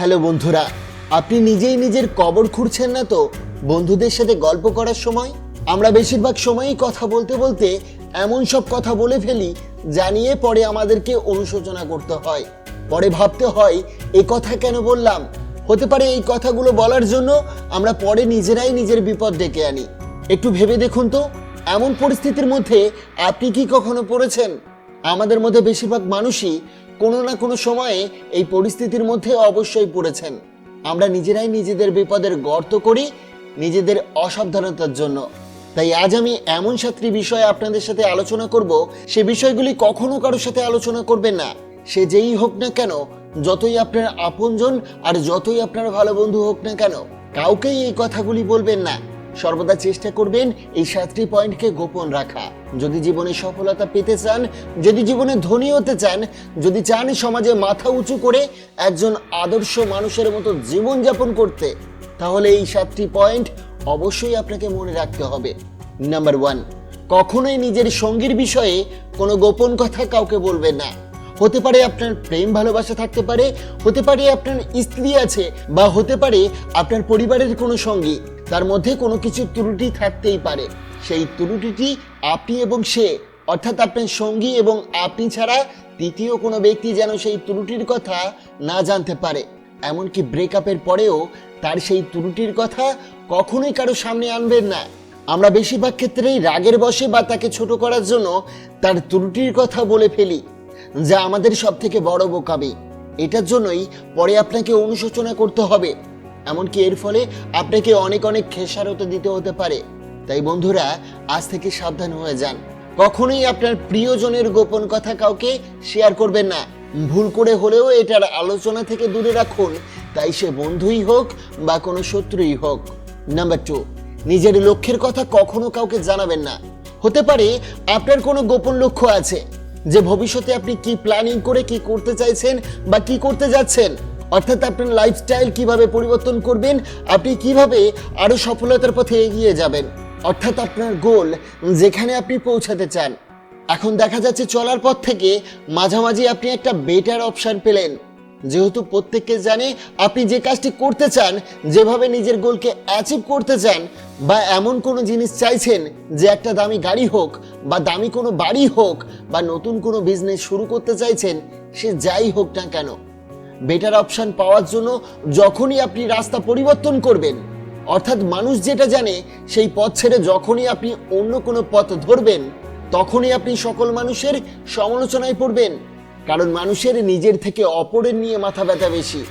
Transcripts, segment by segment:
Hello বন্ধুরা, আপনি নিজেই নিজের কবর খুঁড়ছেন না তো? বন্ধুদের সাথে গল্প করার সময়? আমরা বেশিরভাগ সময়ই কথা বলতে বলতে এমন সব কথা বলে ফেলি জানিয়ে পরে আমাদেরকে অনুশোচনা করতে হয়। পরে ভাবতে হয় এই কথা কেন বললাম? হতে পারে এই কথাগুলো বলার জন্য আমরা পরে নিজেরাই নিজের বিপদ ডেকে আনি। একটু ভেবে দেখুন তো, এমন পরিস্থিতির মধ্যে আপনি কি কখনো পড়েছেন? আমাদের মধ্যে বেশিরভাগ মানুষই কোনো না কোনো সময়ে এই পরিস্থিতির মধ্যে অবশ্যই পড়েছেন। আমরা নিজেরাই নিজেদের বিপদের গর্ত করি, নিজেদের অসাবধানতার জন্য। তাই আজ আমি এমন সাতটি বিষয় আপনাদের সাথে আলোচনা করব, সে বিষয়গুলি কখনো কারোর সাথে আলোচনা করবেন না। সে যেই হোক না কেন, যতই আপনার আপনজন আর যতই আপনার ভালো বন্ধু হোক না কেন, কাউকেই এই কথাগুলি বলবেন না। সর্বদা চেষ্টা করবেন এই সাতটি পয়েন্টকে গোপন রাখা। যদি জীবনে সফলতা পেতে চান, যদি জীবনে ধনী হতে চান, যদি চান সমাজে মাথা উঁচু করে একজন আদর্শ মানুষের মতো জীবন যাপন করতে, তাহলে এই সাতটি পয়েন্ট অবশ্যই আপনাকে মনে রাখতে হবে। নাম্বার ওয়ান, কখনোই নিজের সঙ্গীর বিষয়ে কোনো গোপন কথা কাউকে বলবেন না। হতে পারে আপনার প্রেম, ভালোবাসা থাকতে পারে, হতে পারে আপনার স্ত্রী আছে, বা হতে পারে আপনার পরিবারের কোনো সঙ্গী। তার মধ্যে কোনো কিছু ত্রুটি থাকতেই পারে। সেই ত্রুটিটি আপনি এবং সে, অর্থাৎ আপনার সঙ্গী এবং আপনি ছাড়া তৃতীয় কোনো ব্যক্তি যেন সেই ত্রুটির কথা না জানতে পারে। এমনকি ব্রেকআপের পরেও তার সেই ত্রুটির কথা কখনোই কারও সামনে আনবেন না। আমরা বেশিরভাগ ক্ষেত্রেই রাগের বসে বা তাকে ছোট করার জন্য তার ত্রুটির কথা বলে ফেলি, যা আমাদের সব থেকে বড় বোকামি। এটার জন্যই পরে আপনাকে অনুশোচনা করতে হবে। এমনকি এর ফলে আপনাকে অনেক অনেক খেসারত দিতে হতে পারে। তাই বন্ধুরা, আজ থেকে সাবধান হয়ে যান। কখনোই আপনার প্রিয়জনের গোপন কথা কাউকে শেয়ার করবেন না। ভুল করে হলেও এটার আলোচনা থেকে দূরে রাখুন। তাই সে বন্ধুই হোক বা কোনো শত্রুই হোক। নাম্বার টু নিজের লক্ষ্যের কথা কখনো কাউকে জানাবেন না। হতে পারে আপনার কোনো গোপন লক্ষ্য আছে, যে ভবিষ্যতে আপনি কি প্ল্যানিং করে কি করতে চাইছেন বা কি করতে যাচ্ছেন। অর্থাৎ আপনার লাইফস্টাইল কীভাবে পরিবর্তন করবেন, আপনি কীভাবে আরও সফলতার পথে এগিয়ে যাবেন? অর্থাৎ আপনার গোল যেখানে আপনি পৌঁছাতে চান। এখন দেখা যাচ্ছে চলার পথ থেকে মাঝামাঝি আপনি একটা বেটার অপশন পেলেন। যেহেতু প্রত্যেককে জানে, আপনি যে কাজটি করতে চান, যেভাবে নিজের গোলকে অ্যাচিভ করতে চান, বা এমন কোনো জিনিস চাইছেন যে একটা দামি গাড়ি হোক, বা দামি কোনো বাড়ি হোক, বা নতুন কোনো বিজনেস শুরু করতে চাইছেন, সে যাই হোক না কেন বেটার অপশন পাওয়ার জন্য যখনই আপনি রাস্তা পরিবর্তন করবেন, অর্থাৎ মানুষ যেটা জানে সেই পথ ছেড়ে যখনই আপনি অন্য কোনো পথ ধরবেন, তখনই আপনি সকল মানুষের সমালোচনায় পড়বেন। কারণ মানুষের নিজের থেকে অপরের নিয়ে মাথা ব্যথা বেশি।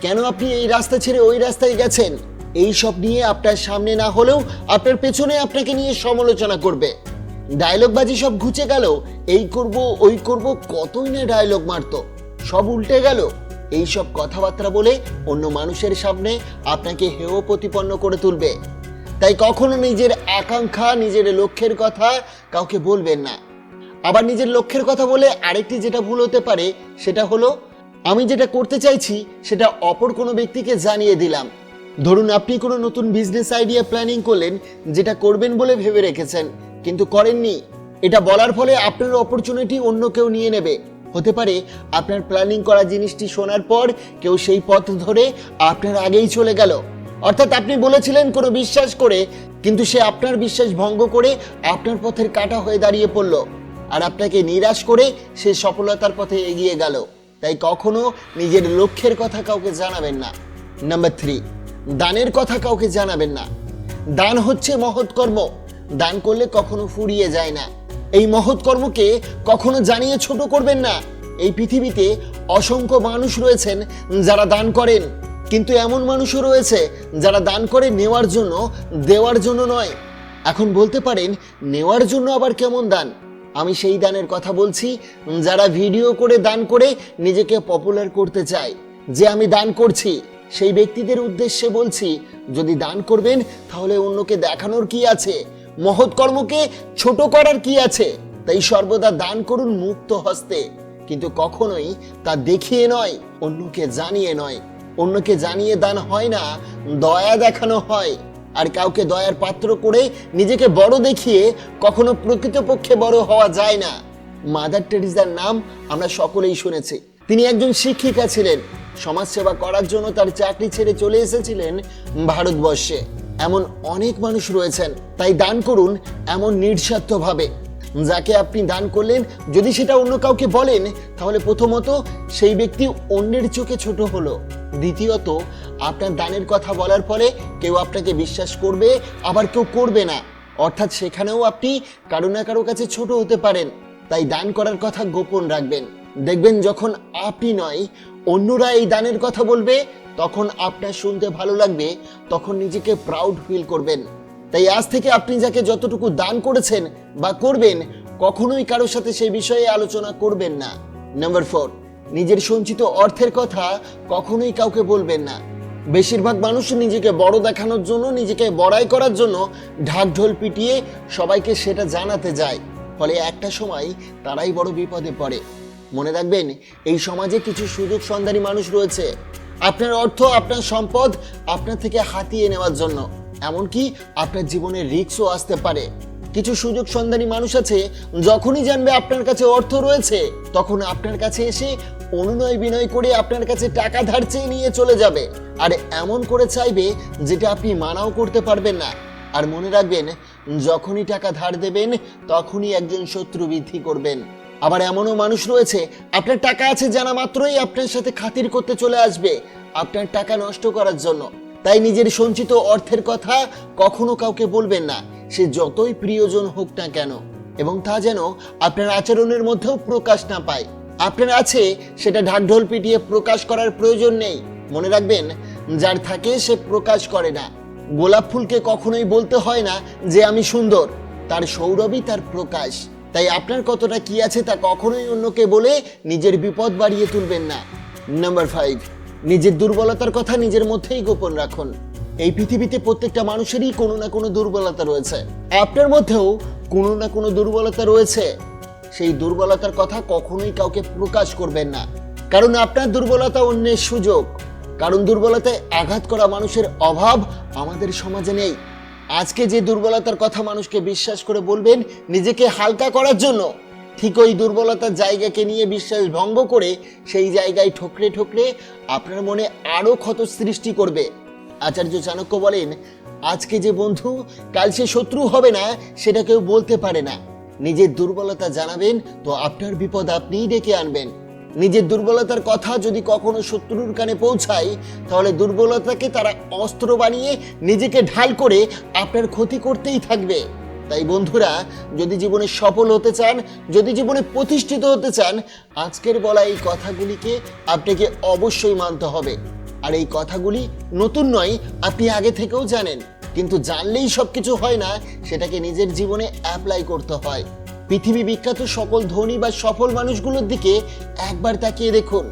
কেন আপনি এই রাস্তা ছেড়ে ওই রাস্তায় গেছেন? এই সব নিয়ে আপনার সামনে না হলেও আপনার পেছনে আপনাকে নিয়ে সমালোচনা করবে। ডায়লগবাজি সব ঘুচে গেল, এই করব, ওই করব, কতই না ডায়লগ মারতো। সব উল্টে গেল। এই সব কথাবার্তা বলে অন্য মানুষের সামনে আপনাকে হেয় প্রতিপন্ন করে তুলবে। তাই কখনো নিজের আকাঙ্ক্ষা, নিজের লক্ষ্যের কথা কাউকে বলবেন না। আবার নিজের লক্ষ্যের কথা বলে আরেকটি যেটা ভুল হতে পারে, সেটা হলো, আমি যেটা করতে চাইছি, সেটা অপর কোনো ব্যক্তিকে জানিয়ে দিলাম। ধরুন আপনি কোনো নতুন বিজনেস আইডিয়া প্ল্যানিং করলেন, যেটা করবেন বলে ভেবে রেখেছেন, কিন্তু করেননি। এটা বলার ফলে আপনার অপরচুনিটি অন্য কেউ নিয়ে নেবে। হতে পারে। আপনার প্ল্যানিং করা জিনিসটি শোনার পর কেউ সেই পথ ধরে আপনার আগেই চলে গেল। অর্থাৎ আপনি বলেছিলেন কোনো বিশ্বাস করে, কিন্তু সে আপনার বিশ্বাস ভঙ্গ করে আপনার পথের কাটা হয়ে দাঁড়িয়ে পড়ল। আর আপনাকে নিরাশ করে সে সফলতার পথে এগিয়ে গেল। তাই কখনো নিজের লক্ষ্যের কথা কাউকে জানাবেন না। নাম্বার থ্রি দানের কথা কাউকে জানাবেন না। দান হচ্ছে মহৎ কর্ম। দান করলে কখনো ফুরিয়ে যায় না। এই মহৎ কর্মকে কখনো জানিয়ে ছোট করবেন না। এই পৃথিবীতে অসংখ্য মানুষ রয়েছেন যারা দান করেন, কিন্তু এমন মানুষও রয়েছে যারা দান করে নেওয়ার জন্য, দেওয়ার জন্য নয়। এখন বলতে পারেন, নেওয়ার জন্য আবার কেমন দান? আমি সেই দানের কথা বলছি, যারা ভিডিও করে দান করে নিজেকে পপুলার করতে চায়। যে আমি দান করছি, সেই ব্যক্তিদের উদ্দেশ্যে বলছি, যদি দান করবেন, তাহলে অন্যকে দেখানোর কি আছে? মহৎ কর্মকে ছোট করার কি আছে? তাই সর্বদা দান করুন মুক্ত হস্তে। কিন্তু কখনোই তা দেখিয়ে নয়, অন্যকে জানিয়ে নয়। অন্যকে জানিয়ে দান হয় না, দয়া দেখানো হয়। আর কাউকে দয়ার পাত্র করে নিজেকে বড় দেখিয়ে কখনো প্রকৃতপক্ষে বড় হওয়া যায় না। মাদার টেরিজার নাম আমরা সকলেই শুনেছি। তিনি একজন শিক্ষিকা ছিলেন। সমাজসেবা করার জন্য তার চাকরি ছেড়ে চলে এসেছিলেন ভারতবর্ষে। এমন অনেক মানুষ রয়েছেন। তাই দান করুন এমন নিঃস্বার্থভাবে। যাকে আপনি দান করলেন, যদি সেটা অন্য কাউকে বলেন, তাহলে প্রথমত সেই ব্যক্তি অন্যের চোখে ছোট হলো। দ্বিতীয়ত, আপনার দানের কথা বলার পরে কেউ আপনাকে বিশ্বাস করবে, আবার কেউ করবে না। অর্থাৎ সেখানেও আপনি কারও না কারও কাছে ছোট হতে পারেন। তাই দান করার কথা গোপন রাখবেন। দেখবেন যখন আপনি নয়, অন্যরা এই দানের কথা বলবে তখন আপনার শুনতে ভালো লাগবে, তখন নিজেকে প্রাউড ফিল করবেন। তাই আজ থেকে আপনি যাকে যতটুকু দান করেছেন বা করবেন, কখনোই কারোর সাথে সেই বিষয়ে আলোচনা করবেন না। নাম্বার ফোর নিজের সঞ্চিত অর্থের কথা কখনোই কাউকে বলবেন না। বেশিরভাগ মানুষ নিজেকে বড় দেখানোর জন্য, নিজেকে বড়াই করার জন্য ঢাকঢোল পিটিয়ে সবাইকে সেটা জানাতে যায়। ফলে একটা সময় তারাই বড় বিপদে পড়ে। মনে রাখবেন, এই সমাজে কিছু সুযোগ সন্ধানী মানুষ রয়েছে। আপনার অর্থ, আপনার সম্পদ আপনার থেকে হাতিয়ে নেওয়ার জন্য। এমনকি আপনার জীবনে রিক্সও আসতে পারে। কিছু সুযোগ সন্ধানী মানুষ আছে, যখনই জানবে আপনার কাছে অর্থ রয়েছে, তখন আপনার কাছে এসে অনুনয় বিনয় করে আপনার কাছে টাকা ধার চেয়ে নিয়ে চলে যাবে। আর এমন করে চাইবে যেটা আপনি মানাও করতে পারবেন না। আর মনে রাখবেন, যখনই টাকা ধার দেবেন, তখনই একজন শত্রু বৃদ্ধি করবেন। আবার এমনও মানুষ রয়েছে, আপনার টাকা আছে জানা মাত্রই আপনার সাথে খাতির করতে চলে আসবে, আপনার টাকা নষ্ট করার জন্য। তাই নিজের সঞ্চিত অর্থের কথা কখনো কাউকে বলবেন না, সে যতই প্রিয়জন হোক না কেন। এবং তা যেন আপনার আচরণের মধ্যেও প্রকাশ না পায়। আপনার আছে সেটা ঢাকঢোল পিটিয়ে প্রকাশ করার প্রয়োজন নেই। মনে রাখবেন, যার থাকে সে প্রকাশ করে না। গোলাপ ফুলকে কখনোই বলতে হয় না যে আমি সুন্দর, তার সৌরভই তার প্রকাশ। তাই আপনার কতটা কি আছে তা কখনোই অন্যকে বলে নিজের বিপদ বাড়িয়ে তুলবেন না। নাম্বার ফাইভ নিজের দুর্বলতার কথা নিজের মধ্যেই গোপন রাখুন। এই পৃথিবীতে প্রত্যেকটা মানুষেরই কোনো না কোনো দুর্বলতা রয়েছে। আপনার মধ্যেও কোনো না কোনো দুর্বলতা রয়েছে। সেই দুর্বলতার কথা কখনোই কাউকে প্রকাশ করবেন না। কারণ আপনার দুর্বলতা অন্যের সুযোগ। কারণ দুর্বলতায় আঘাত করা মানুষের অভাব আমাদের সমাজে নেই। আজকে যে দুর্বলতার কথা মানুষকে বিশ্বাস করে বলবেন, নিজেকে হালকা করার জন্য ঠিক ওই দুর্বলতার জায়গাকে নিয়ে বিশ্বাস ভঙ্গ করে সেই জায়গায় ঠোকরে ঠোকরে আপনার মনে আরও ক্ষত সৃষ্টি করবে। আচার্য চাণক্য বলেন, আজকে যে বন্ধু, কাল সে শত্রু হবে না, সেটা কেউ বলতে পারে না। নিজের দুর্বলতা জানাবেন, তো আপনার বিপদ আপনিই ডেকে আনবেন। নিজের দুর্বলতার কথা যদি কখনো শত্রুর কানে পৌঁছায়, তাহলে দুর্বলতাকে তারা অস্ত্র বানিয়ে নিজেকে ঢাল করে আপনার ক্ষতি করতেই থাকবে। তাই বন্ধুরা, যদি জীবনে সফল হতে চান, যদি জীবনে প্রতিষ্ঠিত হতে চান, আজকের বলা এই কথাগুলিকে আপনাকে অবশ্যই মানতে হবে। আর এই কথাগুলি নতুন নয়, আপনি আগে থেকেও জানেন। কিন্তু জানলেই সবকিছু হয় না, সেটাকে নিজের জীবনে অ্যাপ্লাই করতে হয়। পৃথিবী বিখ্যাত সকল ধনী বা সফল মানুষগুলোর দিকে একবার তাকিয়ে দেখুন।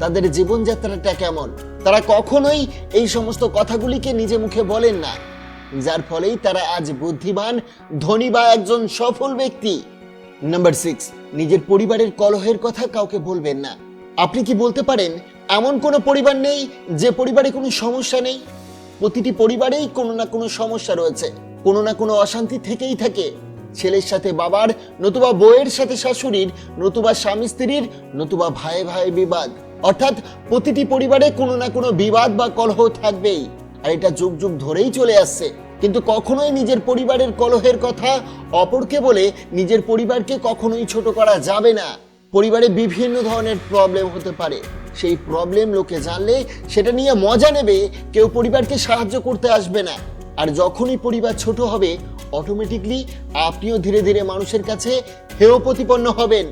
তাদের জীবনযাত্রাটা কেমন? তারা কখনোই এই সমস্ত কথাগুলিকে নিজে মুখে বলেন না, যার ফলেই তারা আজ বুদ্ধিমান, ধনী বা একজন সফল ব্যক্তি। নাম্বার সিক্স নিজের পরিবারের কলহের কথা কাউকে বলবেন না। আপনি কি বলতে পারেন, এমন কোনো পরিবার নেই যে পরিবারে কোনো সমস্যা নেই? প্রতিটি পরিবারেই কোনো না কোনো সমস্যা রয়েছে। কোনো না কোনো অশান্তি থেকেই থাকে। ছেলের সাথে বাবার, নতুবা বউয়ের সাথে শাশুড়ির, নতুবা স্বামী স্ত্রীর, নতুবা ভাই ভাই বিবাদ। অর্থাৎ প্রতিটি পরিবারে কোনো না কোনো বিবাদ বা কলহ থাকবেই। আর এটা যুগ যুগ ধরেই চলে আসছে। কিন্তু কখনোই নিজের পরিবারের কলহের কথা অপরকে বলে নিজের পরিবারকে কখনোই ছোট করা যাবে না। পরিবারে বিভিন্ন ধরনের প্রবলেম হতে পারে। সেই প্রবলেম লোকে জানলে সেটা নিয়ে মজা নেবে, কেউ পরিবারকে সাহায্য করতে আসবে না। আর যখনই পরিবার ছোট হবে অটোমেটিকলি আপনিও ধীরে ধীরে মানুষের কাছে হেয় প্রতিপন্ন হবেন।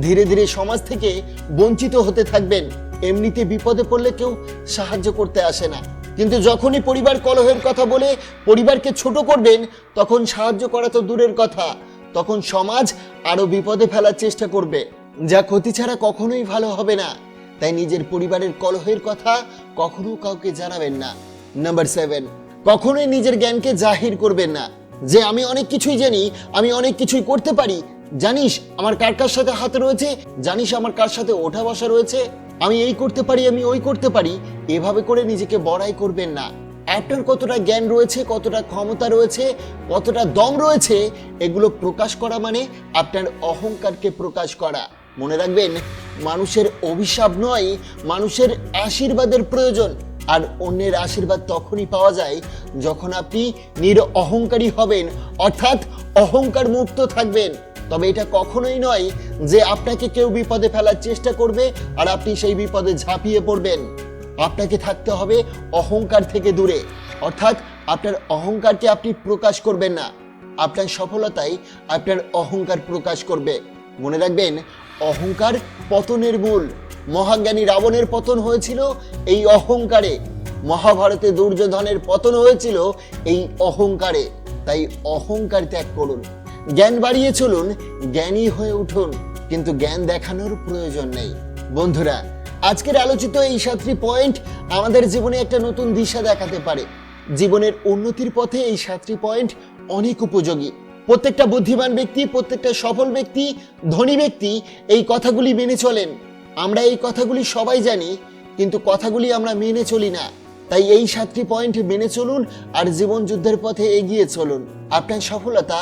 ধীরে ধীরে সমাজ থেকে বঞ্চিত হতে থাকবেন। এমনিতে বিপদে পড়লে কেউ সাহায্য করতে আসে না। কিন্তু যখনই পরিবার কলহের কথা বলে পরিবারকে ছোট করবেন, তখন সাহায্য করা তো দূরের কথা। তখন সমাজ আরও বিপদে ফেলার চেষ্টা করবে। যা ক্ষতি ছাড়া কখনোই ভালো হবে না। তাই নিজের পরিবারের কলহের কথা কখনো কাউকে জানাবেন না। নাম্বার সেভেন, কখনোই নিজের জ্ঞানকে জাহির করবেন না। যে আমি অনেক কিছুই জানি, আমি অনেক কিছুই করতে পারি। জানিস, আমার কার কার সাথে হাতে রয়েছে? জানিস, আমার কার সাথে ওঠা বসা রয়েছে? আমি এই করতে পারি, আমি ওই করতে পারি। এভাবে করে নিজেকে বড়াই করবেন না। আপনার কতটা জ্ঞান রয়েছে, কতটা ক্ষমতা রয়েছে, কতটা দম রয়েছে, এগুলো প্রকাশ করা মানে আপনার অহংকারকে প্রকাশ করা। মনে রাখবেন, মানুষের অভিশাপ নয়, মানুষের আশীর্বাদের প্রয়োজন। আর অন্যের আশীর্বাদ তখনই পাওয়া যায় যখন আপনি নির অহংকারী হবেন, অর্থাৎ অহংকার মুক্ত থাকবেন। তবে এটা কখনোই নয় যে আপনাকে কেউ বিপদে ফেলার চেষ্টা করবে আর আপনি সেই বিপদে ঝাঁপিয়ে পড়বেন। আপনাকে থাকতে হবে অহংকার থেকে দূরে। অর্থাৎ আপনার অহংকারকে আপনি প্রকাশ করবেন না। আপনার সফলতাই আপনার অহংকার প্রকাশ করবে। মনে রাখবেন অহংকার পতনের মূল। মহাজ্ঞানী রাবণের পতন হয়েছিল এই অহংকারে। মহাভারতে দুর্যোধনের পতন হয়েছিল এই অহংকারে। তাই অহংকার ত্যাগ করুন। জ্ঞান বাড়িয়ে চলুন, জ্ঞানী হয়ে উঠুন। কিন্তু জ্ঞান দেখানোর প্রয়োজন নেই। বন্ধুরা, আজকের আলোচিত এই সাতটি পয়েন্ট আমাদের জীবনে একটা নতুন দিশা দেখাতে পারে। জীবনের উন্নতির পথে এই সাতটি পয়েন্ট অনেক উপযোগী। প্রত্যেকটা বুদ্ধিমান ব্যক্তি, প্রত্যেকটা সফল ব্যক্তি, ধনী ব্যক্তি এই কথাগুলি মেনে চলেন। আমরা এই কথাগুলি সবাই জানি, কিন্তু কথাগুলি আমরা মেনে চলি না। তাই এই সাতটি পয়েন্ট মেনে চলুন আর জীবন যুদ্ধের পথে এগিয়ে চলুন। আপনার সফলতা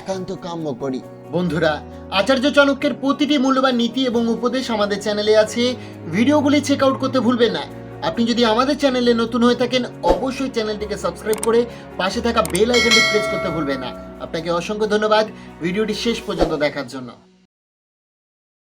একান্ত কাম্য করি বন্ধুরা, আচার্য চাণক্যের প্রতিটি মূল্যবান নীতি এবং উপদেশ আমাদের চ্যানেলে আছে। ভিডিওগুলি চেক আউট করতে ভুলবেন না। আপনি যদি আমাদের চ্যানেলে নতুন হয়ে থাকেন, অবশ্যই চ্যানেলটিকে সাবস্ক্রাইব করে পাশে থাকা বেল আইকনটি প্রেস করতে ভুলবেন না। আপনাকে অসংখ্য ধন্যবাদ। ভিডিওটি শেষ পর্যন্ত দেখার জন্য।